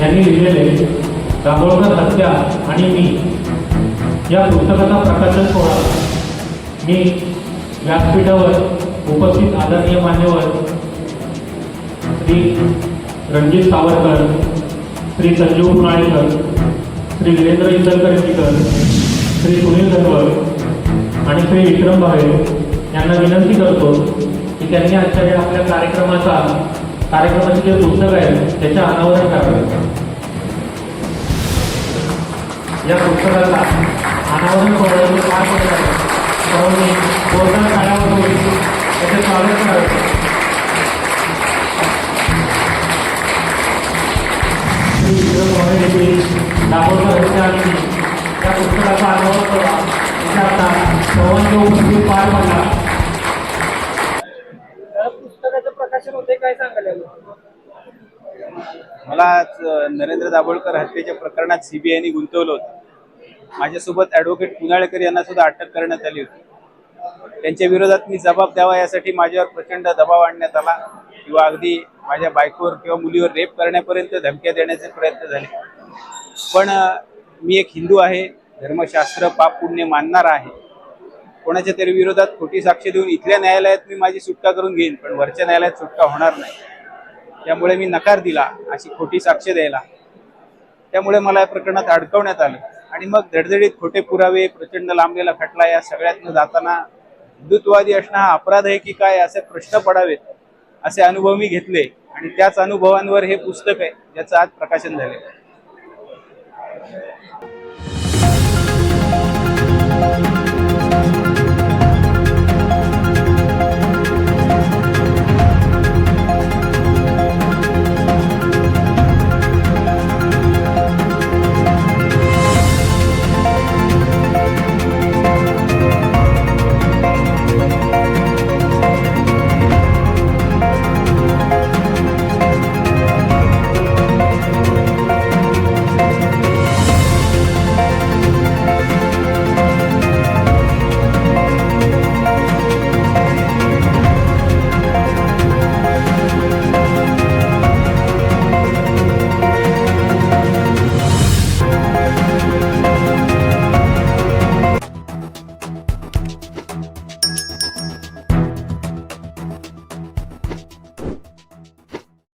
यांनी लिहिलेले दाभोळकर हत्या आणि मी या पुस्तकाचा प्रकाशन सोहळा. मी व्यासपीठावर उपस्थित आदरणीय मान्यवर श्री रणजित सावरकर श्री संजीव पुनाळेकर श्री वीरेंद्र इंदलकरजीकर श्री सुनील धनवळ आणि श्री विक्रम भावे यांना विनंती करतो की त्यांनी आजच्या या आपल्या कार्यक्रमाचा कार्यक्रमाचे जे पुस्तक आहे त्याच्या अनावरण करावे. या पुस्तकाला अनावरण सोहळ्याचे काय पडत आहे सर्वांनी जोरदार टाळ्या त्याचे स्वागत करावे. श्री विक्रम दाभोळकर आणि त्या पुस्तकाचा अनावरण करा. इथे आता सर्वांच्या उपस्थित पार पडला या पुस्तकाचं प्रकाशन होते काय सांगाल यावर? मला आज नरेंद्र दाभोळकर हत्येच्या प्रकरणात सीबीआयने गुंतवलं होतं. माझ्यासोबत ॲडव्होकेट पुनाळेकर यांना सुद्धा अटक करण्यात आली होती. त्यांच्या विरोधात मी जबाब द्यावा यासाठी माझ्यावर प्रचंड दबाव आणण्यात आला किंवा अगदी माझ्या बायकोवर किंवा मुलीवर रेप करण्यापर्यंत धमक्या देण्याचे प्रयत्न झाले. पण मी एक हिंदू आहे धर्मशास्त्र पाप पुण्य मानणार आहे. कोणाच्या तरी विरोधात खोटी साक्ष देऊन इथल्या न्यायालयात मी माझी सुटका करून घेईन पण वरच्या न्यायालयात सुटका होणार नाही. त्यामुळे मी नकार दिला अशी खोटी साक्ष द्यायला. त्यामुळे मला या प्रकरणात अडकवण्यात आलं. आणि मग धडधडीत खोटे पुरावे प्रचंड लांबलेला खटला या सगळ्यातनं जाताना हिंदुत्ववादी असणं हा अपराध आहे की काय असे प्रश्न पडावेत असे अनुभव मी घेतले. आणि त्याच अनुभवांवर हे पुस्तक आहे ज्याचं आज प्रकाशन झाले